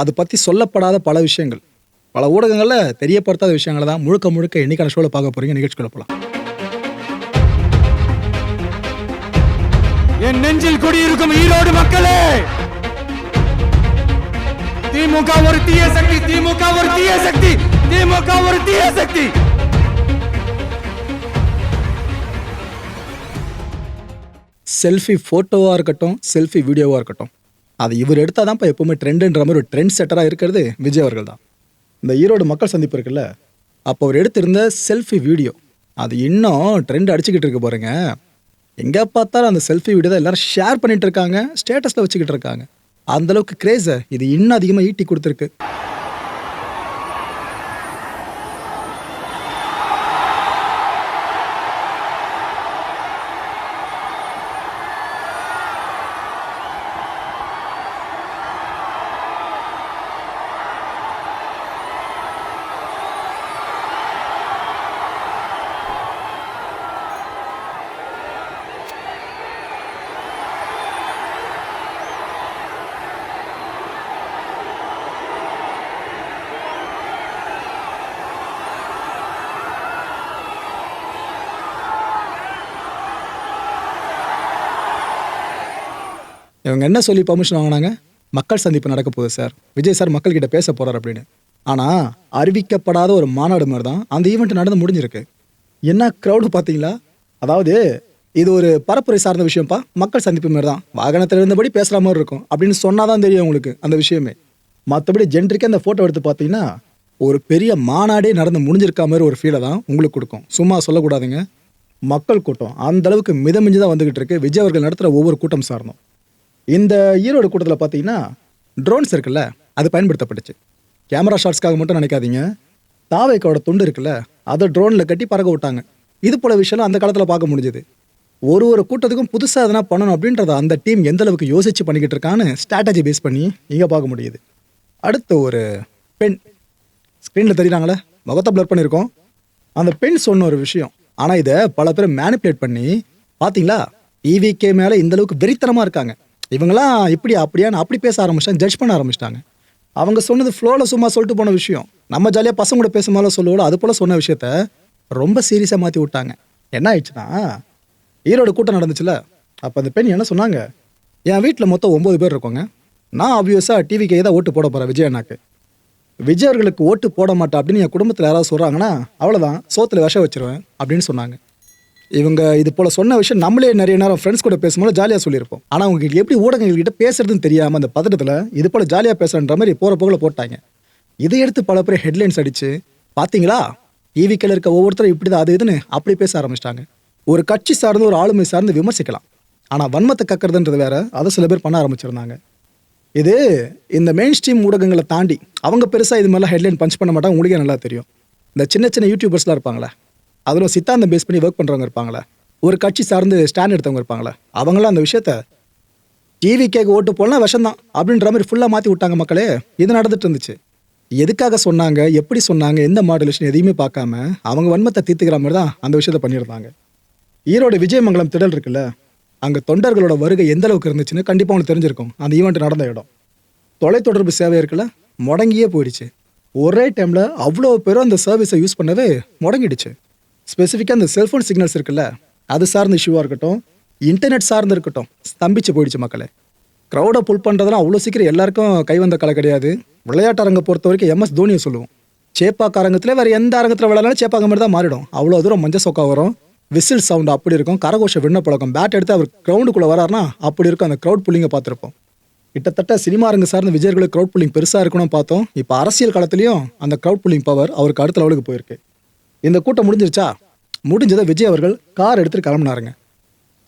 அது பற்றி சொல்லப்படாத பல விஷயங்கள். பல ஊடகங்களில் தெரியப்படுத்தாத விஷயங்களை தான் முழுக்க முழுக்க என்னைக்கான ஷோவில் பார்க்க போறீங்க. நிகழ்ச்சிக்குள்ள போகலாம் என் நெஞ்சில் குடியிருக்கும் ஈரோடு மக்களே! திமுக ஒரு தீய சக்தி திமுக ஒரு தீய சக்தி திமுக ஒரு தீய சக்தி! செல்ஃபி ஃபோட்டோவாக இருக்கட்டும் செல்ஃபி வீடியோவாக இருக்கட்டும் அது இவர் எடுத்தால் தான் இப்போ எப்பவுமே ட்ரெண்டுன்ற மாதிரி ஒரு ட்ரெண்ட் செட்டராக இருக்கிறது விஜய் அவர்கள் தான் இந்த ஈரோடு மக்கள் சந்திப்பு இருக்குல்ல அப்போ அவர் எடுத்திருந்த செல்ஃபி வீடியோ அது இன்னும் ட்ரெண்ட் அடிச்சுக்கிட்டு இருக்கு பாருங்க. எங்கே பார்த்தாலும் அந்த செல்ஃபி வீடியோ தான் எல்லாரும் ஷேர் பண்ணிகிட்டு இருக்காங்க ஸ்டேட்டஸில் வச்சுக்கிட்டு இருக்காங்க. அந்தளவுக்கு கிரேஸை இது இன்னும் அதிகமாக ஈட்டி கொடுத்துருக்கு. இவங்க என்ன சொல்லி பர்மிஷன் வாங்கினாங்க? மக்கள் சந்திப்பு நடக்க போகுது சார் விஜய் சார் மக்கள்கிட்ட பேச போறார் அப்படின்னு. ஆனால் அறிவிக்கப்படாத ஒரு மாநாடு மாதிரி தான் அந்த ஈவெண்ட் நடந்து முடிஞ்சிருக்கு. என்ன க்ரௌடு பார்த்தீங்களா? அதாவது இது ஒரு பரப்புரை சார்ந்த விஷயம்ப்பா. மக்கள் சந்திப்பு மாதிரி தான் வாகனத்தில் இருந்தபடி பேசுகிற மாதிரி இருக்கும். அப்படின்னு சொன்னாதான் தெரியும் உங்களுக்கு அந்த விஷயமே. மற்றபடி ஜென்ட்ரிக்கே அந்த ஃபோட்டோ எடுத்து பார்த்தீங்கன்னா ஒரு பெரிய மாநாடே நடந்து முடிஞ்சிருக்க மாதிரி ஒரு ஃபீலை தான் உங்களுக்கு கொடுக்கும். சும்மா சொல்லக்கூடாதுங்க. மக்கள் கூட்டம் அந்த அளவுக்கு மிதமிஞ்சு தான் வந்துகிட்டு இருக்கு. விஜய் அவர்கள் நடத்துகிற ஒவ்வொரு கூட்டம் சார்ந்தோம். இந்த ஈரோடு கூட்டத்தில் பார்த்தீங்கன்னா ட்ரோன்ஸ் இருக்குல்ல அது பயன்படுத்தப்பட்டுச்சு. கேமரா ஷாட்ஸ்க்காக மட்டும் நினைக்காதீங்க. தாவைக்கோட துண்டு இருக்குல்ல அதை ட்ரோனில் கட்டி பறக்க விட்டாங்க. இது போல விஷயம்லாம் அந்த காலத்தில் பார்க்க முடிஞ்சது. ஒரு ஒரு கூட்டத்துக்கும் புதுசாக எதனா பண்ணணும் அப்படின்றத அந்த டீம் எந்த அளவுக்கு யோசிச்சு பண்ணிக்கிட்டு இருக்கான்னு ஸ்ட்ராட்டஜி பேஸ் பண்ணி இங்கே பார்க்க முடியுது. அடுத்து ஒரு பெண். ஸ்க்ரீனில் தெரியுறாங்களே முகத்தை ப்ளர் பண்ணியிருக்கோம் அந்த பெண் சொன்ன ஒரு விஷயம். ஆனால் இதை பல பேர் மேனிப்புலேட் பண்ணி பார்த்தீங்களா இவிகே மேலே இந்த அளவுக்கு வெறித்தனமாக இருக்காங்க. இவங்களாம் இப்படி அப்படியான்னு அப்படி பேச ஆரம்பிச்சிட்டாங்க ஜட்ஜ் பண்ண ஆரம்பிச்சிட்டாங்க. அவங்க சொன்னது ஃப்ளோவில் சும்மா சொல்லிட்டு போன விஷயம். நம்ம ஜாலியாக பசங்க கூட பேசும்போது சொல்லுவோம் அது போல் சொன்ன விஷயத்த ரொம்ப சீரியஸாக மாற்றி விட்டாங்க. என்ன ஆயிடுச்சுன்னா ஈரோடு கூட்டம் நடந்துச்சுல அப்போ அந்த பெண் என்ன சொன்னாங்க என் வீட்டில் மொத்தம் ஒம்பது பேர் இருக்கோங்க. நான் ஆப்வியஸாக டிவிக்கே தான் ஓட்டு போட போகிறேன் விஜய் அண்ணாக்கு. விஜய் அவர்களுக்கு ஓட்டு போட மாட்டேன் அப்படின்னு என் குடும்பத்தில் யாராவது சொல்கிறாங்கன்னா அவ்வளோதான் சோத்தில் விஷம் வச்சிருவேன் அப்படின்னு சொன்னாங்க. இவங்க இது போல் சொன்ன விஷயம் நம்மளே நிறைய நேரம் ஃப்ரெண்ட்ஸ் கூட பேசும்போது ஜாலியாக சொல்லியிருப்போம். ஆனால் அவங்களுக்கு எப்படி ஊடகங்கள்கிட்ட பேசுறதுன்னு தெரியாமல் அந்த பதட்டத்தில் இது போல் ஜாலியாக பேசுகிற மாதிரி போகிற போகில் போட்டாங்க. இதை எடுத்து பல பேர் ஹெட்லைன்ஸ் அடிச்சு பார்த்தீங்களா ஈவிக்கில் இருக்க ஒவ்வொருத்தரும் இப்படி தான் அது இதுன்னு அப்படி பேச ஆரம்பிச்சிட்டாங்க. ஒரு கட்சி சார்ந்து ஒரு ஆளுமை சார்ந்து விமர்சிக்கலாம். ஆனால் வன்மத்தை கக்கிறதுன்றது வேற அதை சில பேர் பண்ண ஆரம்பிச்சிருந்தாங்க. இது இந்த மெயின் ஸ்ட்ரீம் ஊடகங்களை தாண்டி அவங்க பெருசாக இது மாதிரிலாம் ஹெட்லைன் பஞ்ச் பண்ண மாட்டாங்க உங்களுக்கே நல்லா தெரியும். இந்த சின்ன சின்ன யூடியூபர்ஸ்லாம் இருப்பாங்களே அதில் சித்தாந்தம் பேஸ் பண்ணி ஒர்க் பண்ணுறவங்க இருப்பாங்களே. ஒரு கட்சி சார்ந்து ஸ்டாண்ட் எடுத்தவங்க இருப்பாங்களே. அவங்களாம் அந்த விஷயத்த டிவி கேக்கு ஓட்டு போடலாம் விஷம்தான். அப்படின்ற மாதிரி ஃபுல்லாக மாற்றி விட்டாங்க மக்களே. இது நடந்துட்டு இருந்துச்சு. எதுக்காக சொன்னாங்க? எப்படி சொன்னாங்க? எந்த மாடுலேஷன் எதையுமே பார்க்காம அவங்க வன்மத்தை தீர்த்துக்கிற மாதிரி தான் அந்த விஷயத்த பண்ணியிருந்தாங்க. ஈரோடு விஜயமங்கலம் திடல் இருக்குல்ல அங்கே தொண்டர்களோட வருகை எந்த அளவுக்கு இருந்துச்சுன்னு கண்டிப்பாக உங்களுக்கு தெரிஞ்சிருக்கும். அந்த ஈவெண்ட் நடந்த இடம். தொலைத்தொடர்பு சேவை இருக்குல்ல முடங்கியே போயிடுச்சு. ஒரே டைமில் அவ்வளோ பேரும் அந்த சர்வீஸை யூஸ் பண்ணவே முடங்கிடுச்சு. ஸ்பெசிஃபிக்காக அந்த செல்ஃபோன் சிக்னல்ஸ் இருக்குல்ல அது சார்ந்த இஷ்யூவாக இருக்கட்டும் இன்டர்நெட் சார்ந்து இருக்கட்டும் ஸ்தம்பிச்சு போயிடுச்சு மக்களே. க்ரௌடை புல் பண்ணுறதெல்லாம் அவ்வளோ சீக்கிரம் எல்லாருக்கும் கை வந்த கலை கிடையாது. விளையாட்டு அரங்கை பொறுத்த வரைக்கும் எம்எஸ் தோனியை சொல்லுவோம். சேப்பாக்க அரங்கத்தில் வேறு எந்த அரங்கத்தில் விளையாடாலும் சேப்பாக்க மாதிரி தான் மாறிடும். அவ்வளோ தூரம் மஞ்சள் சொக்கா வரும். விசில் சவுண்ட் அப்படி இருக்கும். கரகோஷ விண்ண பழக்கம் பேட் எடுத்து அவர் கிரவுண்டுக்குள்ளே வராருனா அப்படி இருக்கும். அந்த க்ரௌட் புல்லிங்கை பார்த்துருப்போம். கிட்டத்தட்ட சினிமா அரங்கு சார்ந்த விஜயர்களுக்கு க்ரௌட் புல்லிங் பெருசாக இருக்கணும்னு பார்த்தோம். இப்போ அரசியல் காலத்துலேயும் அந்த க்ரௌட் புல்லிங் பவர் அவருக்கு அடுத்த லெவலுக்கு போயிருக்கு. இந்த கூட்டம் முடிஞ்சிருச்சா? முடிஞ்சதை விஜய் அவர்கள் கார் எடுத்துட்டு கிளம்புனாருங்க.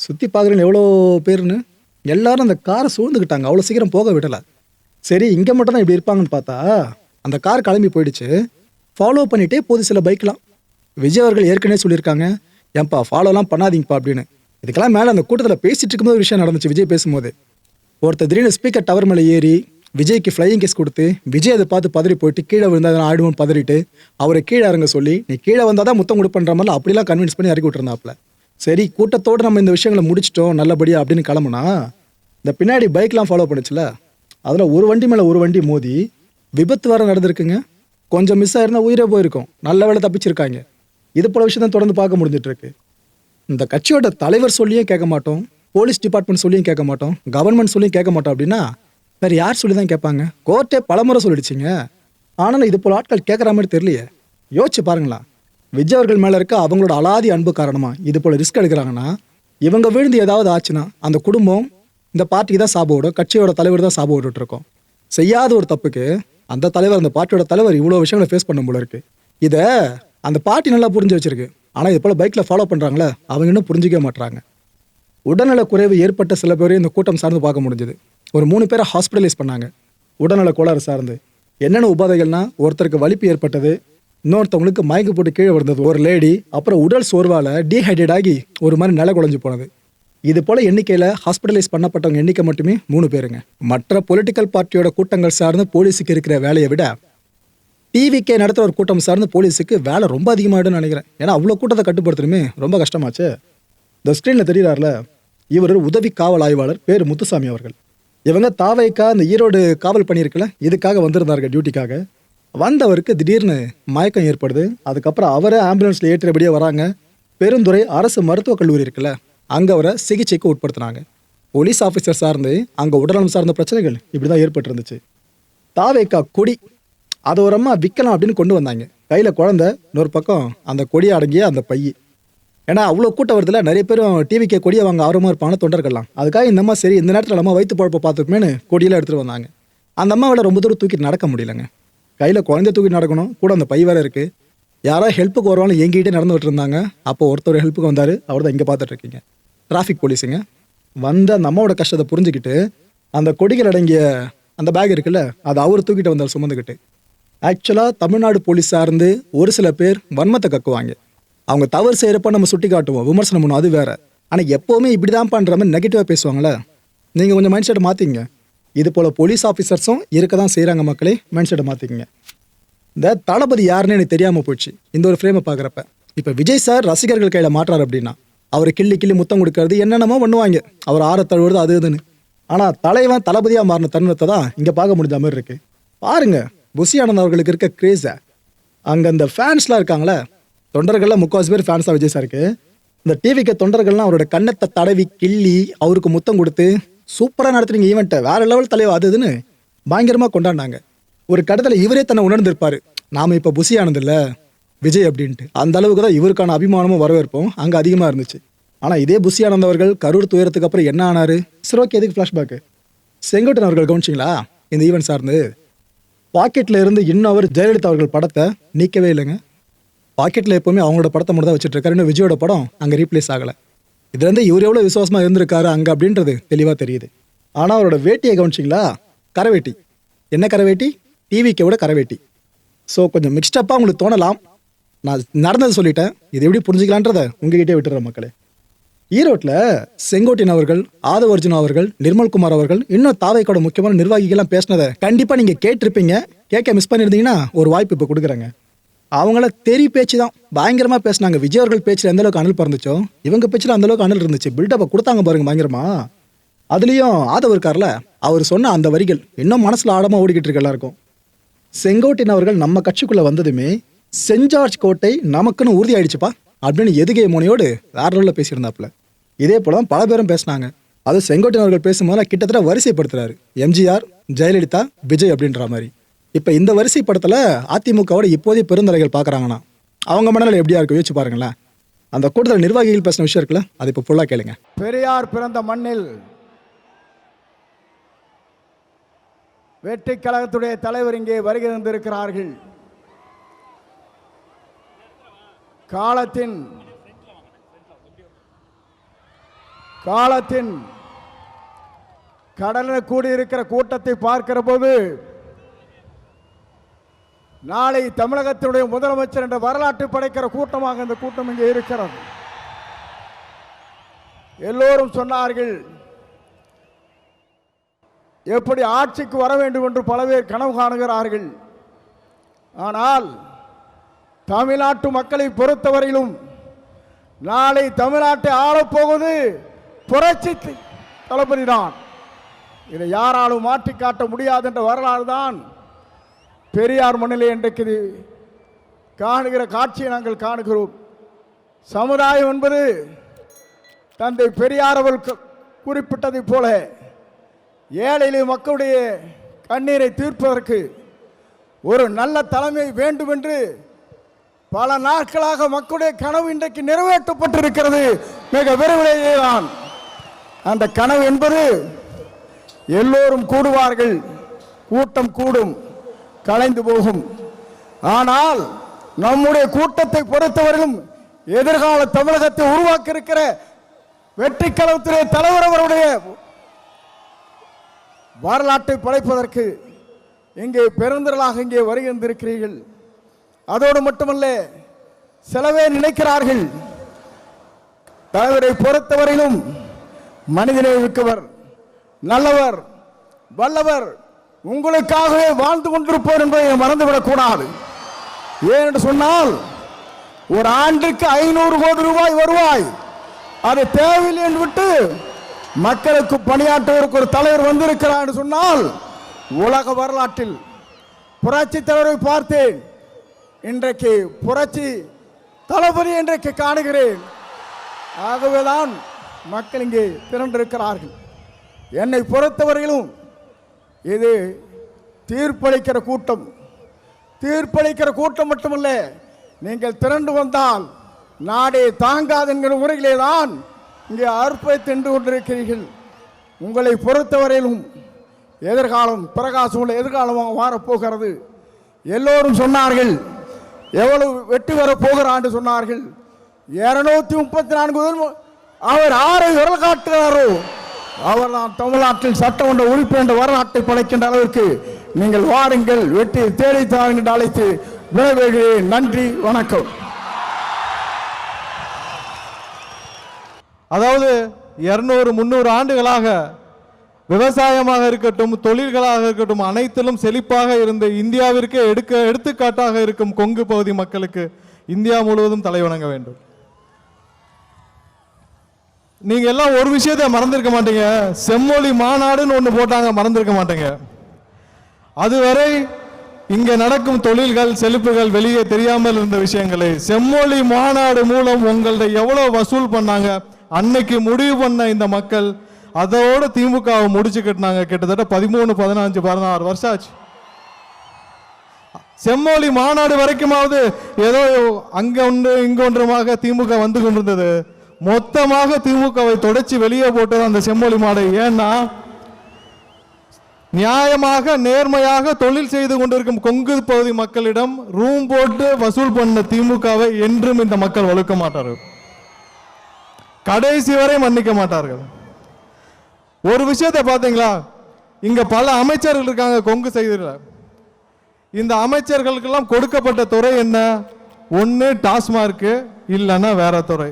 சுற்றி பார்க்குறேன்னு எவ்வளோ பேருன்னு? எல்லாரும் அந்த காரை சூழ்ந்துக்கிட்டாங்க அவ்வளோ சீக்கிரம் போக விடலை. சரி இங்கே மட்டும் தான் இப்படி இருப்பாங்கன்னு பார்த்தா அந்த கார் கிளம்பி போயிடுச்சு. ஃபாலோ பண்ணிகிட்டே போது சில பைக்லாம். விஜய் அவர்கள் ஏற்கனவே சொல்லியிருக்காங்க ஏன்பா ஃபாலோலாம் பண்ணாதீங்கப்பா அப்படின்னு. இதுக்கெல்லாம் மேலே அந்த கூட்டத்தில் பேசிகிட்டு இருக்கும்போது ஒரு விஷயம் நடந்துச்சு விஜய் பேசும்போது. ஒருத்தர் திடீர்னு ஸ்பீக்கர் டவர் மேலே ஏறி விஜய்க்கு ஃப்ளையிங் கேஸ் கொடுத்து விஜய் அதை பார்த்து பதறி போயிட்டு கீழே விழுந்தா நான் ஆடுவோம் பதறிட்டு அவரை கீழே இறங்க சொல்லி நீ கீழே வந்தால் தான் முத்தம் கொடுப்பன்ற மாதிரி அப்படிலாம் கன்வின்ஸ் பண்ணி இறக்கி விட்டுருந்தாப்புல. சரி கூட்டத்தோடு நம்ம இந்த விஷயங்களை முடிச்சிட்டோம் நல்லபடியாக அப்படின்னு கிளம்புனா இந்த பின்னாடி பைக்லாம் ஃபாலோ பண்ணுச்சுல அதில் ஒரு வண்டி மேலே ஒரு வண்டி மோதி விபத்து வர நடந்திருக்குங்க. கொஞ்சம் மிஸ் ஆயிருந்தால் உயிரே போயிருக்கும். நல்ல வேலை தப்பிச்சிருக்காங்க. இது போல விஷயம் தான் தொடர்ந்து பார்க்க முடிஞ்சிட்டு இருக்கு இந்த கட்சியோட தலைவர் சொல்லியும் கேட்க மாட்டோம் போலீஸ் டிபார்ட்மெண்ட் சொல்லியும் கேட்க மாட்டோம் கவர்மெண்ட் சொல்லியும் கேட்க மாட்டோம் அப்படின்னா வேற யார் சொல்லி தான் கேட்பாங்க? கோர்ட்டே பலமுறை சொல்லிடுச்சிங்க. ஆனாலும் இது போல ஆட்கள் கேட்குற மாதிரி தெரியலையே. யோசிச்சு பாருங்களா. விஜய் அவர்கள் மேலே இருக்க அவங்களோட அலாதி அன்பு காரணமா இது போல ரிஸ்க் எடுக்கிறாங்கன்னா இவங்க விழுந்து ஏதாவது ஆச்சுன்னா அந்த குடும்பம் இந்த பார்ட்டிக்கு தான் சாபம் விடும் கட்சியோட தலைவர் தான் சாபம் விட்டுட்டு இருக்கோம். செய்யாத ஒரு தப்புக்கு அந்த தலைவர் அந்த பார்ட்டியோட தலைவர் இவ்வளோ விஷயங்களை ஃபேஸ் பண்ண போல இருக்கு. இதை அந்த பார்ட்டி நல்லா புரிஞ்சு வச்சிருக்கு. ஆனால் இது போல பைக்கில் ஃபாலோ பண்ணுறாங்களே அவங்க இன்னும் புரிஞ்சிக்க மாட்றாங்க. உடல்நல குறைவு ஏற்பட்ட சில பேரையும் இந்த கூட்டம் சார்ந்து பார்க்க முடிஞ்சது. ஒரு மூணு பேரை ஹாஸ்பிட்டலைஸ் பண்ணாங்க. உடல்நல கோளாறு சார்ந்து. என்னென்ன உபாதைகள்னா ஒருத்தருக்கு வலிப்பு ஏற்பட்டது இன்னொருத்தவங்களுக்கு மயக்கு போட்டு கீழே விழுந்தது. ஒரு லேடி அப்புறம் உடல் சோர்வால் டீஹைட்ரேட் ஆகி ஒரு மாதிரி நில குழஞ்சு போனது. இது போல எண்ணிக்கையில் ஹாஸ்பிட்டலைஸ் பண்ணப்பட்டவங்க எண்ணிக்கை மட்டுமே மூணு பேருங்க. மற்ற பொலிட்டிக்கல் பார்ட்டியோட கூட்டங்கள் சார்ந்து போலீஸுக்கு இருக்கிற வேலையை விட டிவிக்கே நடத்துகிற ஒரு கூட்டம் சார்ந்து போலீஸுக்கு வேலை ரொம்ப அதிகமாகிடும்னு நினைக்கிறேன். ஏன்னா அவ்வளோ கூட்டத்தை கட்டுப்படுத்தணுமே ரொம்ப கஷ்டமாச்சு. இந்த ஸ்க்ரீனில் தெரிகிறார்ல இவர் உதவி காவல் ஆய்வாளர் பேர் முத்துசாமி அவர்கள். இவங்க தாவைக்கா இந்த ஈரோடு காவல் பண்ணியிருக்கல இதுக்காக வந்திருந்தாருங்க டியூட்டிக்காக. வந்தவருக்கு திடீர்னு மயக்கம் ஏற்படுது. அதுக்கப்புறம் அவரை ஆம்புலன்ஸில் ஏற்றபடியே வராங்க. பெருந்துறை அரசு மருத்துவக் கல்லூரி இருக்குல்ல அங்கே அவரை சிகிச்சைக்கு உட்படுத்தினாங்க. போலீஸ் ஆஃபீஸர் சார்ந்து அங்கே உடல்நலம் சார்ந்த பிரச்சனைகள் இப்படி தான் ஏற்பட்டுருந்துச்சு. தாவேக்கா கொடி அதை ஒரு அம்மா விற்கலாம் அப்படின்னு கொண்டு வந்தாங்க. கையில் குழந்தை இன்னொரு பக்கம் அந்த கொடி அடங்கிய அந்த பை ஏன்னா அவ்வளோ கூட்டம் வருதுல நிறைய பேரும் டிவிக்கு கொடியை வாங்க ஆர்வமாக இருப்பாங்க தொண்டர்கள்லாம். அதுக்காக இந்த அம்மா சரி இந்த நேரத்தில் நம்ம வயிற்று பழப்பை பார்த்துக்குமேனு கொடியெல்லாம் எடுத்துகிட்டு வந்தாங்க. அந்த அம்மாவில் ரொம்ப தூரம் தூக்கிட்டு நடக்க முடியலங்க. கையில் குழந்தை தூக்கிட்டு நடக்கணும் கூட அந்த பை வேற இருக்குது யாராவது ஹெல்ப்புக்கு வருவாங்க எங்கிட்டே நடந்துகிட்டு இருந்தாங்க அப்போ ஒருத்தர் ஹெல்ப்புக்கு வந்தார் அவர் தான் இங்கே பார்த்துட்டு இருக்கீங்க. டிராஃபிக் போலீஸுங்க வந்த அந்த அம்மாவோட கஷ்டத்தை புரிஞ்சுக்கிட்டு அந்த கொடிகள் அடங்கிய அந்த பேக் இருக்குல்ல அதை அவர் தூக்கிட்டு வந்தார் சுமந்துக்கிட்டு. ஆக்சுவலாக தமிழ்நாடு போலீஸ் சார்ந்து ஒரு சில பேர் வன்மத்தை கக்குவாங்க. அவங்க தவறு செய்கிறப்ப நம்ம சுட்டி காட்டுவோம். விமர்சனம் பண்ணுவோம். அது வேற. ஆனால் எப்போவுமே இப்படி தான் பண்ணுற மாதிரி நெகட்டிவாக பேசுவாங்களே நீங்கள் கொஞ்சம் மைண்ட் செட்டை மாற்றிங்க இது போல் போலீஸ் ஆஃபீஸர்ஸும் இருக்க தான் செய்கிறாங்க மக்களே. மைண்ட் செட்டை மாற்றிக்கங்க இந்த தளபதி யாருன்னு எனக்கு தெரியாமல் போச்சு. இந்த ஒரு ஃப்ரேமை பார்க்குறப்ப இப்போ விஜய் சார் ரசிகர்கள் கையில் மாட்டுறாரு அப்படின்னா அவர் கிள்ளி கிள்ளி முத்தம் கொடுக்கறது என்னென்னமோ பண்ணுவாங்க. அவர் ஆற தழுவுறது அது இதுன்னு. ஆனால் தலைவன் தளபதியாக மாறின தருணத்தை தான் இங்கே பார்க்க முடிஞ்ச மாதிரி இருக்குது பாருங்க புசி ஆனந்த் அவர்களுக்கு இருக்க க்ரேஸை அங்கே அந்த ஃபேன்ஸ்லாம் இருக்காங்களே தொண்டர்கள்லாம் முக்கால்வாசி பேர் ஃபேன்ஸாக விஜய் சாருக்கு இந்த டிவிக்கு தொண்டர்கள்லாம் அவரோட கண்ணத்தை தடவி கிள்ளி அவருக்கு முத்தம் கொடுத்து சூப்பராக நடத்துறீங்க ஈவெண்ட்டை வேற லெவல் தலைவா அது இதுன்னு பயங்கரமாக கொண்டாடினாங்க. ஒரு கடத்தில் இவரே தன்னை உணர்ந்திருப்பார். நாம் இப்போ புசி ஆனதில்ல விஜய் அப்படின்ட்டு. அந்த அளவுக்கு தான் இவருக்கான அபிமானமும் வரவேற்பும் அங்கே அதிகமாக இருந்துச்சு. ஆனால் இதே புசி ஆனந்த் அவர்கள் கரூர் துயரத்துக்கு அப்புறம் என்ன ஆனார்? சரி ஓகே எதுக்கு ஃப்ளாஷ்பேக்கு செங்கோட்டன் அவர்கள் கவனிச்சிங்களா? இந்த ஈவெண்ட் சார்ந்து. பாக்கெட்டில் இருந்து இன்னும் அவர் ஜெயலலிதா அவர்கள் படத்தை நீக்கவே இல்லைங்க. பாக்கெட்டில் எப்போவுமே அவங்களோட படத்தை மட்டும் தான் வச்சுட்டு இன்னும் விஜயோட படம் அங்கே ரீப்ளேஸ் ஆகலை. இதுலேருந்து இவர் எவ்வளோ விசுவாசமாக இருந்திருக்காரு அங்கே அப்படின்றது தெளிவாக தெரியுது. ஆனால் அவரோட வேட்டியை கவனிச்சிங்களா கரவேட்டி. என்ன கரவேட்டி? டிவிக்கை விட கரவேட்டி. ஸோ கொஞ்சம் மிக்ஸ்டப்பாக உங்களுக்கு தோணலாம். நான் நடந்ததை சொல்லிட்டேன். இது எப்படி புரிஞ்சுக்கலான்றதை உங்ககிட்டே விட்டுறேன் மக்களே. ஈரோட்டில் செங்கோட்டின் அவர்கள் ஆதவ அர்ஜுன் அவர்கள் நிர்மல்குமார் அவர்கள் இன்னும் தாவைக்கோட முக்கியமான நிர்வாகிகள்லாம் பேசினதை கண்டிப்பாக நீங்கள் கேட்டிருப்பீங்க. கேட்க மிஸ் பண்ணியிருந்தீங்கன்னா ஒரு வாய்ப்பு இப்போ கொடுக்குறேங்க. அவங்கள தெரி பேச்சு தான். பயங்கரமாக பேசினாங்க. விஜய் அவர்கள் பேச்சில் எந்த அளவுக்கு அனல் பறந்துச்சோ? இவங்க பேச்சில் அந்த அளவுக்கு அனல் இருந்துச்சு. பில்டப்பை கொடுத்தாங்க பாருங்க பயங்கரமா. அதுலேயும் ஆதவ இருக்கார்ல அவர் சொன்ன அந்த வரிகள் இன்னும் மனசில் ஆழமாக ஓடிக்கிட்டு இருக்கு எல்லாருக்கும். செங்கோட்டையன் அவர்கள் நம்ம கட்சிக்குள்ள வந்ததுமே சென்ட் ஜார்ஜ் கோட்டை நமக்குன்னு உறுதி ஆயிடுச்சுப்பா அப்படின்னு எதுகை மோனியோடு வேற லெவலில் பேசியிருந்தாப்புல. இதே போல தான் பல பேரும் பேசினாங்க. அது செங்கோட்டையன் அவர்கள் பேசும்போது கிட்டத்தட்ட வரிசைப்படுத்துறாரு. எம்ஜிஆர் ஜெயலலிதா விஜய் அப்படின்ற மாதிரி. இப்போ இந்த வரிசை படத்தில் அதிமுகவோட இப்போதைய பெருந்தலைகள் பார்க்குறாங்கன்னா அவங்க மனநிலை எப்படியா இருக்கு யோசிச்சு பாருங்களேன். அந்த கூட்டத்தில் நிர்வாகிகள் பேசின விஷயம் இருக்குல்ல அது இப்போ ஃபுல்லாக கேளுங்க. பெரியார் பிறந்த மண்ணில் வெற்றி கழகத்துடைய தலைவர் இங்கே வருகை தந்திருக்கிறார்கள். காலத்தின் காலத்தின் கடலில் கூடியிருக்கிற கூட்டத்தை பார்க்கிற போது நாளை தமிழகத்தினுடைய முதலமைச்சர் என்ற வரலாற்று படைக்கிற கூட்டமாக இந்த கூட்டம் இங்கே இருக்கிறது. எல்லோரும் சொன்னார்கள் எப்படி ஆட்சிக்கு வர வேண்டும் என்று பல பேர் கனவு காணுகிறார்கள். ஆனால் தமிழ்நாட்டு மக்களை பொறுத்தவரையிலும் நாளை தமிழ்நாட்டை ஆளப்போவது புரட்சி தளபதி தான். இதை யாராலும் மாற்றி காட்ட முடியாது என்ற வரலாறு தான் பெரியார் மண்ணிலே இன்றைக்கு இது காணுகிற காட்சியை நாங்கள் காணுகிறோம். சமுதாயம் என்பது தந்தை பெரியார் அவர்கள் குறிப்பிட்டதைப் போல ஏழையிலே மக்களுடைய கண்ணீரை தீர்ப்பதற்கு ஒரு நல்ல தலைமை வேண்டும் என்று பல நாட்களாக மக்களுடைய கனவு இன்றைக்கு நிறைவேற்றப்பட்டிருக்கிறது. மிக விரைவிலேயே தான். அந்த கனவு என்பது எல்லோரும் கூடுவார்கள். கூட்டம் கூடும். கலைந்து போகும். ஆனால் நம்முடைய கூட்டத்தை பொறுத்தவரையிலும் எதிர்கால தமிழகத்தை உருவாக்க இருக்கிற வெற்றி கழகத்துறை தலைவர் அவருடைய வரலாற்றை படைப்பதற்கு இங்கே பெருந்திரளாக இங்கே வருகின்றிருக்கிறீர்கள். அதோடு மட்டுமல்ல சிலவே நினைக்கிறார்கள். தலைவரை பொறுத்தவரையிலும் மனிதனை மிக்கவர் நல்லவர் வல்லவர் உங்களுக்காகவே வாழ்ந்து கொண்டிருப்போர் என்பதை மறந்துவிடக் கூடாது. ஏன் என்று சொன்னால் ஒரு ஆண்டுக்கு ஐநூறு கோடி ரூபாய் வருவாய். அது தேவையில்லை என்று விட்டு மக்களுக்கு பணியாற்றுவதற்கு ஒரு தலைவர் வந்திருக்கிறார் என்று சொன்னால் உலக வரலாற்றில் புரட்சி தலைவரை பார்த்தேன். இன்றைக்கு புரட்சி தளபதி இன்றைக்கு காணுகிறேன். ஆகவேதான் மக்கள் இங்கே திரண்டிருக்கிறார்கள் என்னை பொறுத்தவரையிலும் இது தீர்ப்பளிக்கிற கூட்டம். தீர்ப்பளிக்கிற கூட்டம் மட்டுமல்ல நீங்கள் திரண்டு வந்தால் நாடே தாங்காது என்கிற முறையிலே தான் இங்கே அற்பை தின்று கொண்டிருக்கிறீர்கள். உங்களை பொறுத்தவரையிலும் எதிர்காலம் பிரகாசம் உள்ள எதிர்காலமாக மாறப்போகிறது. எல்லோரும் சொன்னார்கள் எவ்வளவு வெற்றி வரப் போகிறான்னு சொன்னார்கள். இருநூத்தி முப்பத்தி நான்கு அவர் ஆரை விரல் காட்டுகிறாரோ அவர் தான் தமிழ்நாட்டில் சட்டமன்ற உறுப்பினர் என்ற வரலாற்றை படைக்கின்ற அளவிற்கு நீங்கள் வாருங்கள் வெற்றி தேடி தாருங்கள் என்று அழைத்து விடைபெறுகிறேன் நன்றி வணக்கம். அதாவது இருநூறு முந்நூறு ஆண்டுகளாக விவசாயமாக இருக்கட்டும் தொழில்களாக இருக்கட்டும் அனைத்திலும் செழிப்பாக இருந்த இந்தியாவிற்கு எடுக்க எடுத்துக்காட்டாக இருக்கும் கொங்கு பகுதி மக்களுக்கு இந்தியா முழுவதும் தலைவணங்க வேண்டும். நீங்க எல்லாம் ஒரு விஷயத்தை மறந்திருக்க மாட்டீங்க. செம்மொழி மாநாடுன்னு ஒன்று போட்டாங்க மறந்திருக்க மாட்டீங்க. அதுவரை இங்கே நடக்கும் தொழில்கள் செழிப்புகள் வெளியே தெரியாமல் இருந்த விஷயங்களை. செம்மொழி மாநாடு மூலம் உங்கள்ட்ட எவ்வளோ வசூல் பண்ணாங்க? அன்னைக்கு முடிவு பண்ண இந்த மக்கள் அதோட திமுகவை முடிச்சு கட்டினாங்க. கிட்டத்தட்ட பதிமூணு பதினஞ்சு பதினாறு வருஷம் ஆச்சு. செம்மொழி மாநாடு வரைக்குமாவது ஏதோ அங்கே ஒன்று இங்க ஒன்றுமாக திமுக வந்து கொண்டிருந்தது. மொத்தமாக திமுகவை தொடச்சி வெளியே போட்டது அந்த செம்மொழி மாடை. ஏன்னா நியாயமாக நேர்மையாக தொழில் செய்து கொண்டிருக்கும் கொங்கு பகுதி மக்களிடம் ரூம் போட்டு வசூல் பண்ண திமுகவை என்றும் இந்த மக்கள் வலுக்க மாட்டார்கள். கடைசி வரை மன்னிக்க மாட்டார்கள். ஒரு விஷயத்தை பார்த்தீங்களா? இங்க பல அமைச்சர்கள் இருக்காங்க கொங்கு செய்தியில். இந்த அமைச்சர்களுக்கெல்லாம் கொடுக்கப்பட்ட துறை என்ன? ஒன்று டாஸ்மார்க்கு இல்லைன்னா வேற துறை.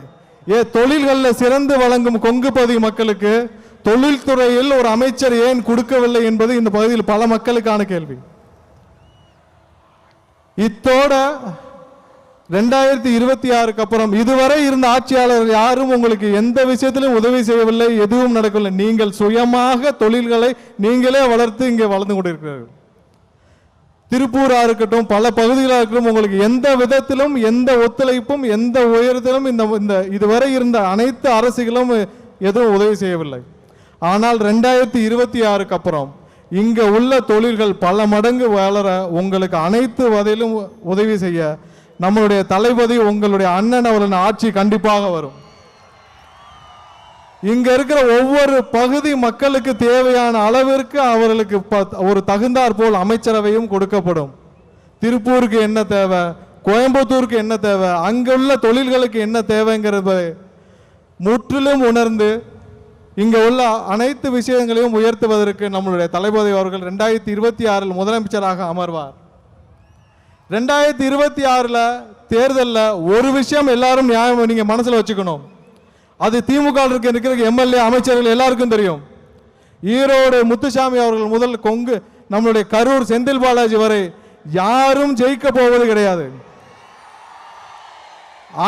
ஏ தொழில்களில் சிறந்து வழங்கும் கொங்கு பகுதி மக்களுக்கு தொழில்துறையில் ஒரு அமைச்சர் ஏன் கொடுக்கவில்லை என்பது இந்த பகுதியில் பல மக்களுக்கான கேள்வி. இத்தோட ரெண்டாயிரத்தி இருபத்தி ஆறுக்கு அப்புறம் இதுவரை இருந்த ஆட்சியாளர் யாரும் உங்களுக்கு எந்த விஷயத்திலும் உதவி செய்யவில்லை எதுவும் நடக்கவில்லை. நீங்கள் சுயமாக தொழில்களை நீங்களே வளர்த்து இங்கே வளர்ந்து கொண்டிருக்கிறீர்கள். திருப்பூரா இருக்கட்டும் பல பகுதிகளாக இருக்கட்டும் உங்களுக்கு எந்த விதத்திலும் எந்த ஒத்துழைப்பும் எந்த உயரத்திலும் இந்த இந்த இதுவரை இருந்த அனைத்து அரசுகளும் எதுவும் உதவி செய்யவில்லை. ஆனால் ரெண்டாயிரத்தி இருபத்தி ஆறுக்கு அப்புறம் இங்கே உள்ள தொழில்கள் பல மடங்கு வளர உங்களுக்கு அனைத்து வகையிலும் உதவி செய்ய நம்மளுடைய தளபதி உங்களுடைய அண்ணன் அவர்களின் ஆட்சி கண்டிப்பாக வரும். இங்க இருக்கிற ஒவ்வொரு பகுதி மக்களுக்கு தேவையான அளவிற்கு அவர்களுக்கு ஒரு தகுந்தாற் போல் அமைச்சரவையும் கொடுக்கப்படும். திருப்பூருக்கு என்ன தேவை? கோயம்புத்தூருக்கு என்ன தேவை? அங்குள்ள தொழில்களுக்கு என்ன தேவைங்கிறது முற்றிலும் உணர்ந்து இங்க உள்ள அனைத்து விஷயங்களையும் உயர்த்துவதற்கு நம்மளுடைய தளபதி அவர்கள் ரெண்டாயிரத்தி இருபத்தி ஆறில் முதலமைச்சராக அமர்வார். ரெண்டாயிரத்தி இருபத்தி ஆறில் தேர்தலில் ஒரு விஷயம் எல்லாரும் நியாயம் நீங்கள் மனசில் வச்சுக்கணும். அது திமுக இருக்க இருக்கிற எம்எல்ஏ அமைச்சர்கள் எல்லாருக்கும் தெரியும். ஈரோடு முத்துசாமி அவர்கள் முதல் கொங்கு நம்மளுடைய கரூர் செந்தில் பாலாஜி வரை யாரும் ஜெயிக்க போவது கிடையாது.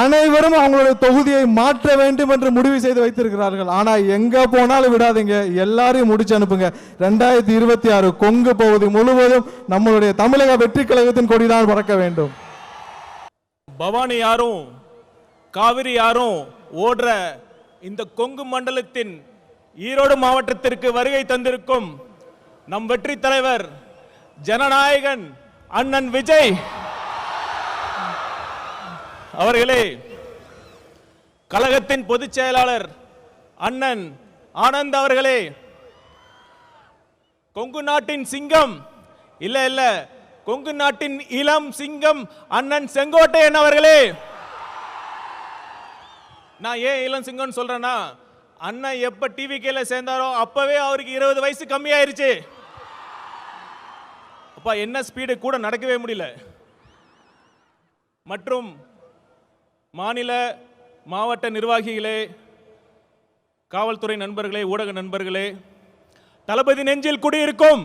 அனைவரும் அவங்களுடைய தொகுதியை மாற்ற வேண்டும் என்று முடிவு செய்து வைத்திருக்கிறார்கள். ஆனா எங்க போனாலும் விடாதீங்க. எல்லாரையும் முடிச்சு அனுப்புங்க. ரெண்டாயிரத்தி இருபத்தி ஆறு கொங்கு பகுதி முழுவதும் நம்மளுடைய தமிழக வெற்றி கழகத்தின் கொடிதான் பறக்க வேண்டும். பவானி யாரும் காவிரி யாரும் ஓடுற இந்த கொங்கு மண்டலத்தின் ஈரோடு மாவட்டத்திற்கு வருகை தந்திருக்கும் நம் வெற்றி தலைவர் ஜனநாயகன் அண்ணன் விஜய். அவர்களே கழகத்தின் பொதுச் செயலாளர் அண்ணன் ஆனந்த் அவர்களே கொங்கு நாட்டின் சிங்கம் இல்ல இல்ல கொங்கு நாட்டின் இளம் சிங்கம் அண்ணன் செங்கோட்டையன் அவர்களே. நான் ஏன் இளம் சிங்கம்னு சொல்கிறேன்னா அண்ணன் எப்போ டிவி கேல சேர்ந்தாரோ அப்போவே அவருக்கு இருபது வயசு கம்மியாயிருச்சு. அப்பா என்ன ஸ்பீடு கூட நடக்கவே முடியல. மற்றும் மாநில மாவட்ட நிர்வாகிகளே காவல்துறை நண்பர்களே ஊடக நண்பர்களே தளபதி நெஞ்சில் குடியிருக்கும்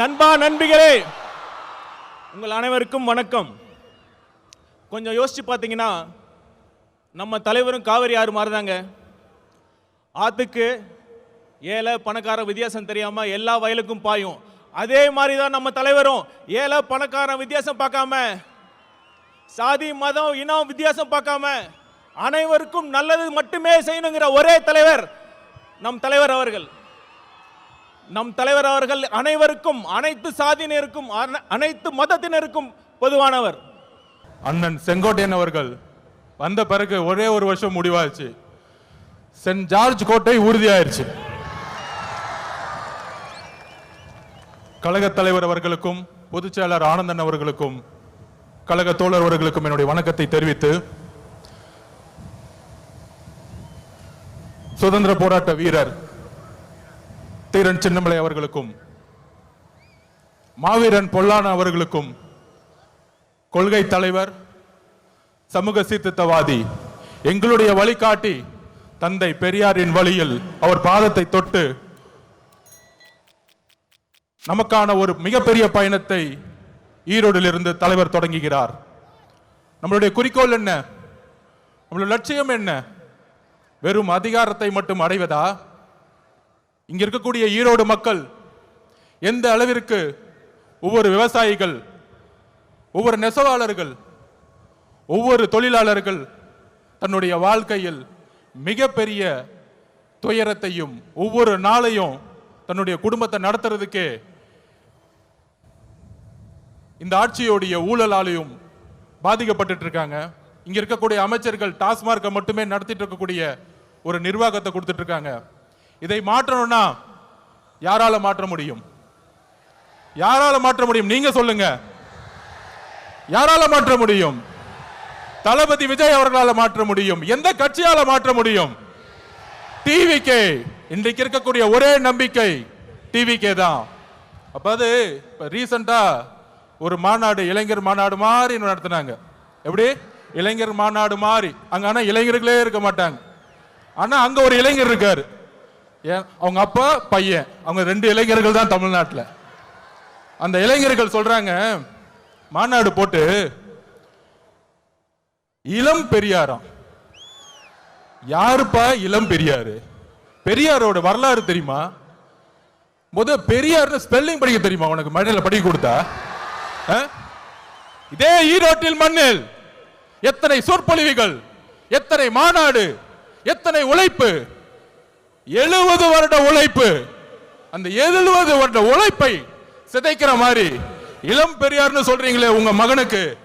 நண்பா நண்பிகளே உங்கள் அனைவருக்கும் வணக்கம். கொஞ்சம் யோசிச்சு பார்த்தீங்கன்னா நம்ம தலைவரும் காவிரி ஆறு மாறுதாங்க. ஆத்துக்கு ஏழை பணக்கார வித்தியாசம் தெரியாம எல்லா வயலுக்கும் பாயும். அதே மாதிரி தான் நம்ம தலைவரும் ஏழை பணக்காரன் வித்தியாசம் பார்க்காம சாதி மதம் இனம் வித்தியாசம் பார்க்காம அனைவருக்கும் நல்லது மட்டுமே செய்யணுங்கிற ஒரே தலைவர் நம் தலைவர் அவர்கள். நம் தலைவர் அவர்கள் அனைவருக்கும் அனைத்து சாதியினருக்கும் அனைத்து மதத்தினருக்கும் பொதுவானவர். அண்ணன் செங்கோட்டையன் அவர்கள் வந்த பிறகு ஒரே ஒரு வருஷம் முடிவாச்சு. சென்ட் ஜார்ஜ் கோட்டை உறுதியாயிருச்சு. கழகத் தலைவர் அவர்களுக்கும் பொதுச் செயலர் ஆனந்தன் அவர்களுக்கும் கழக தோழர் அவர்களுக்கும் என்னுடைய வணக்கத்தை தெரிவித்து சுதந்திர போராட்ட வீரர் தீரன் சின்னமலை அவர்களுக்கும் மாவீரன் பொல்லான அவர்களுக்கும் கொள்கை தலைவர் சமூக சீர்திருத்தவாதி எங்களுடைய வழிகாட்டி தந்தை பெரியாரின் வழியில் அவர் பாதத்தை தொட்டு நமக்கான ஒரு மிகப்பெரிய பயணத்தை ஈரோடிலிருந்து தலைவர் தொடங்குகிறார். நம்மளுடைய குறிக்கோள் என்ன? நம்மளுடைய லட்சியம் என்ன? வெறும் அதிகாரத்தை மட்டும் அடைவதா? இங்க இருக்கக்கூடிய ஈரோடு மக்கள் எந்த அளவிற்கு ஒவ்வொரு விவசாயிகள் ஒவ்வொரு நெசவாளர்கள் ஒவ்வொரு தொழிலாளர்கள் தன்னுடைய வாழ்க்கையில் மிகப்பெரிய துயரத்தையும் ஒவ்வொரு நாளையும் தன்னுடைய குடும்பத்தை நடத்துறதுக்கே இந்த ஆட்சியோடைய ஊழலாலையும் பாதிக்கப்பட்டுட்டு இருக்காங்க இங்க இருக்கக்கூடிய அமைச்சர்கள் டாஸ்மார்க்கை மட்டுமே நடத்திட்டு இருக்கக்கூடிய ஒரு நிர்வாகத்தை கொடுத்துட்டு இருக்காங்க இதை மாற்றணும்னா யாரால மாற்ற முடியும்? யாரால மாற்ற முடியும்? நீங்க சொல்லுங்க. யாரால மாற்ற முடியும்? தளபதி விஜய் அவர்களால் மாற்ற முடியும். எந்த கட்சியால மாற்ற முடியும்? டிவிகே இன்றைக்கு இருக்கக்கூடிய ஒரே நம்பிக்கை டிவிகே தான். அப்ப அது இப்ப ஒரு மாநாடு இளைஞர் மாநாடு மாதிரி நடத்தினாங்க. எப்படி? இளைஞர் மாநாடு மாதிரி. அங்கே ஆனால் இளைஞர்களே இருக்க மாட்டாங்க. ஆனால் அங்கே ஒரு இளைஞர் இருக்கார். ஏன்? அவங்க அப்பா பையன். அவங்க ரெண்டு இளைஞர்கள் தான் தமிழ்நாட்டில். அந்த இளைஞர்கள் சொல்கிறாங்க மாநாடு போட்டு இளம் பெரியாராம். யாருப்பா இளம் பெரியாரு? பெரியாரோட வரலாறு தெரியுமா? முத பெரியார் ஸ்பெல்லிங் படிக்க தெரியுமா உனக்கு? மழையில படிக்க கொடுத்தா? ஆ? இதே ஈரோட்டில் மண்ணில் எத்தனை சொற்பொழிவுகள் எத்தனை மாநாடு எத்தனை உழைப்பு எழுபது வருட உழைப்பு அந்த எழுபது வருட உழைப்பை சிதைக்கிற மாதிரி இளம் பெரியார்னு சொல்றீங்களே உங்க மகனுக்கு.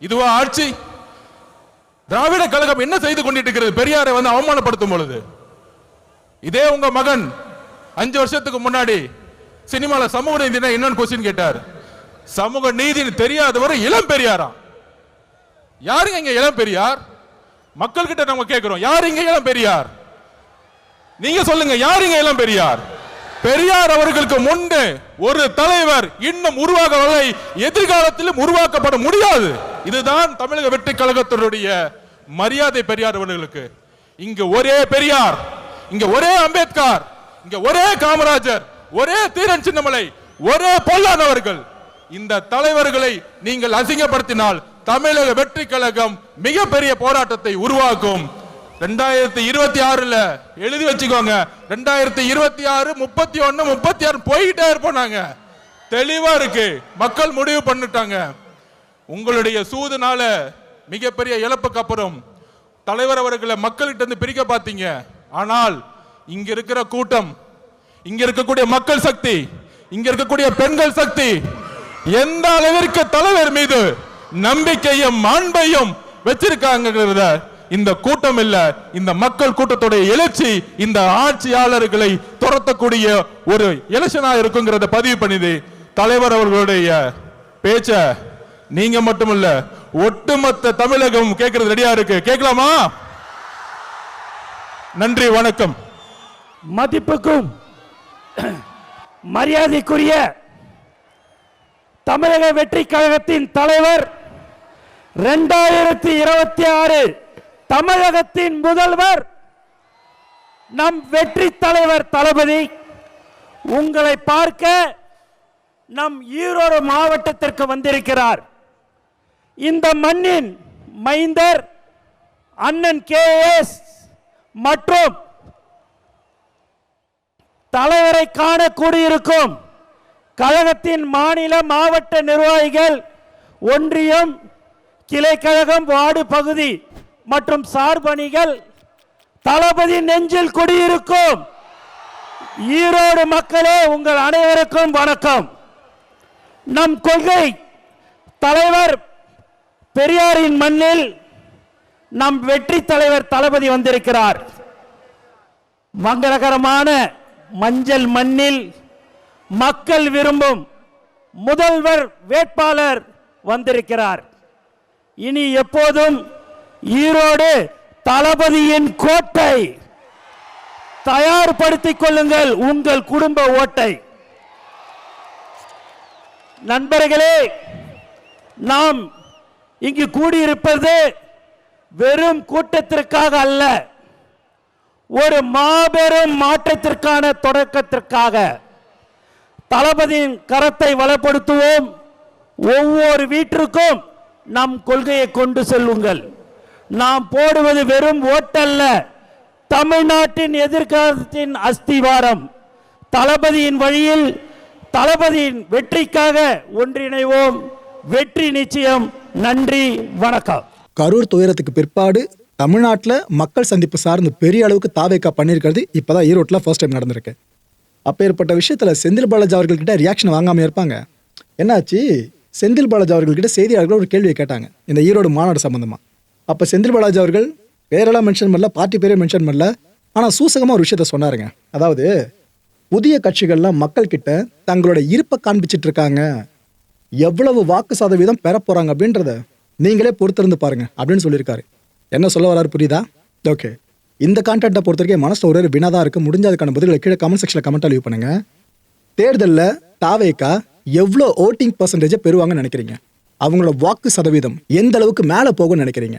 இதுவா ஆட்சி? திராவிட கழகம் என்ன செய்து கொண்டிருக்கிறது? பெரியாரை வந்து அவமானப்படுத்தும் பொழுது. இதே உங்க மகன் அஞ்சு வருஷத்துக்கு முன்னாடி சினிமால சமூக நீதினா என்னன்னு கொஸ்டின் கேட்டார். சமூக நீதினு தெரியாதவர் இளம் பெரியாரா? யாருங்க இங்க இளம் பெரியார்? மக்கள் கிட்ட நம்ம கேட்கிறோம் யார் இங்க இளம் பெரியார்? நீங்க சொல்லுங்க யார் இங்க இளம் பெரியார்? பெரியார் அவர்களுக்கு முன்பு ஒரு தலைவர் இன்னும் உருவாகவில்லை. எதிர்காலத்திலும் உருவாக்கப்பட முடியாது. இதுதான் தமிழக வெற்றி கழகத்தினுடைய மரியாதை பெரியார் அவர்களுக்கு. இங்க ஒரே பெரியார் இங்க ஒரே அம்பேத்கர் இங்க ஒரே காமராஜர் ஒரே தீரன் சின்னமலை ஒரே பொல்லாதவர்கள் இந்த தலைவர்களை நீங்கள் அசிங்கப்படுத்தினால் தமிழக வெற்றி கழகம் மிகப்பெரிய போராட்டத்தை உருவாக்கும். ரெண்டாயிரத்தி இருபத்தி ஆறுல எழுதி வச்சுக்கோங்க. ரெண்டாயிரத்தி இருபத்தி ஆறு முப்பத்தி ஒன்னு முப்பத்தி ஆறு போய்கிட்டே இருப்போம் நாங்க. தெளிவா இருக்கு. மக்கள் முடிவு பண்ணிட்டாங்க. உங்களுடைய சூதுனால மிகப்பெரிய இழப்புக்கு அப்புறம் தலைவர் அவர்களை மக்கள்கிட்ட இருந்து பிரிக்க பார்த்தீங்க. ஆனால் இங்க இருக்கிற கூட்டம் இங்க இருக்கக்கூடிய மக்கள் சக்தி இங்க இருக்கக்கூடிய பெண்கள் சக்தி எந்த அளவிற்கு தலைவர் மீது நம்பிக்கையும் அன்பையும் வச்சிருக்காங்கிறத இந்த கூட்டம் இல்ல. இந்த மக்கள் கூட்டத்துடைய எழுச்சி இந்த ஆட்சியாளர்களை துரத்தக்கூடிய ஒரு எலெக்ஷனா இருக்குங்கிறத பதிவு பண்ணிது. தலைவர் அவர்களுடைய பேச்ச நீங்க மட்டுமல்ல ஒட்டுமொத்த தமிழகம் கேட்கறது ரெடியா இருக்கு. கேட்கலாமா நன்றி வணக்கம். மதிப்புக்கும் மரியாதைக்குரிய தமிழக வெற்றி கழகத்தின் தலைவர் இரண்டாயிரத்தி இருபத்தி ஆறு தமிழகத்தின் முதல்வர் நம் வெற்றி தலைவர் தளபதி உங்களை பார்க்க நம் ஈரோடு மாவட்டத்திற்கு வந்திருக்கிறார். இந்த மண்ணின் மைந்தர் அண்ணன் கே எஸ் மற்றும் தலைவரை காண கூடியிருக்கும் கழகத்தின் மாநில மாவட்ட நிர்வாகிகள் ஒன்றியம் கிளை கழகம் வார்டு பகுதி மற்றும் சார்பணிகள் தளபதி நெஞ்சில் குடியிருக்கும். ஈரோடு மக்களே உங்கள் அனைவருக்கும் வணக்கம். நம் கொள்கை தலைவர் பெரியாரின் மண்ணில் நம் வெற்றி தலைவர் தளபதி வந்திருக்கிறார். மங்களகரமான மஞ்சள் மண்ணில் மக்கள் விரும்பும் முதல்வர் வேட்பாளர் வந்திருக்கிறார். இனி எப்போதும் ஈரோடு தளபதியின் கோட்டை. தயார்படுத்திக் கொள்ளுங்கள் உங்கள் குடும்ப ஓட்டை. நண்பர்களே நாம் இங்கு கூடியிருப்பது வெறும் கூட்டத்திற்காக அல்ல ஒரு மாபெரும் மாற்றத்திற்கான தொடக்கத்திற்காக. தளபதியின் கரத்தை வளப்படுத்துவோம். ஒவ்வொரு வீட்டிற்கும் நம் கொள்கையை கொண்டு செல்லுங்கள். நாம் போடுவது வெறும் ஓட்டல்ல. தமிழ்நாட்டின் எதிர்காலத்தின் அஸ்திவாரம். தளபதியின் வழியில் தளபதியின் வெற்றிக்காக ஒன்றிணைவோம். வெற்றி நிச்சயம். நன்றி வணக்கம். கரூர் துயரத்துக்கு பிற்பாடு தமிழ்நாட்டில் மக்கள் சந்திப்பு சார்ந்து பெரிய அளவுக்கு தாவேக்கா பண்ணியிருக்கிறது இப்போதான் ஈரோட்டில் ஃபர்ஸ்ட் டைம் நடந்திருக்கு. அப்பேற்பட்ட விஷயத்தில் செந்தில் பாலாஜி அவர்கள்கிட்ட ரியாக்ஷன் வாங்காமல் இருப்பாங்க. என்னாச்சு? செந்தில் பாலாஜி அவர்கள்கிட்ட செய்தியாளர்கள் ஒரு கேள்வியை கேட்டாங்க. இந்த ஈரோடு மாநாடு சம்மந்தமாக அப்போ செந்தில் பாலாஜி அவர்கள் பேரெல்லாம் மென்ஷன் பண்ணல பார்ட்டி பேரே மென்ஷன் பண்ணல. ஆனால் சூசகமாக ஒரு விஷயத்த சொன்னாருங்க. அதாவது புதிய கட்சிகள்லாம் மக்கள்கிட்ட தங்களோட இருப்பை காண்பிச்சிட்டு இருக்காங்க. எவ்வளவு வாக்கு சதவீதம் பெற போகிறாங்க அப்படின்றத நீங்களே பொறுத்திருந்து பாருங்க அப்படின்னு சொல்லியிருக்காரு. என்ன சொல்ல வராரு புரியுதா? ஓகே. இந்த கான்டாக்டை பொறுத்த வரைக்கும் மனசுல ஒரே ஒரு வினா தான் இருக்கு. முடிஞ்ச அதுக்கான பதில்களை கீழே கமெண்ட் செக்ஷனில் கமெண்ட் லீவ் பண்ணுங்க. தேர்தலில் தாவேக்கா எவ்வளோ ஓட்டிங் பர்சன்டேஜை பெறுவாங்கன்னு நினைக்கிறீங்க? அவங்களோட வாக்கு சதவீதம் எந்த அளவுக்கு மேலே போகும்னு நினைக்கிறீங்க?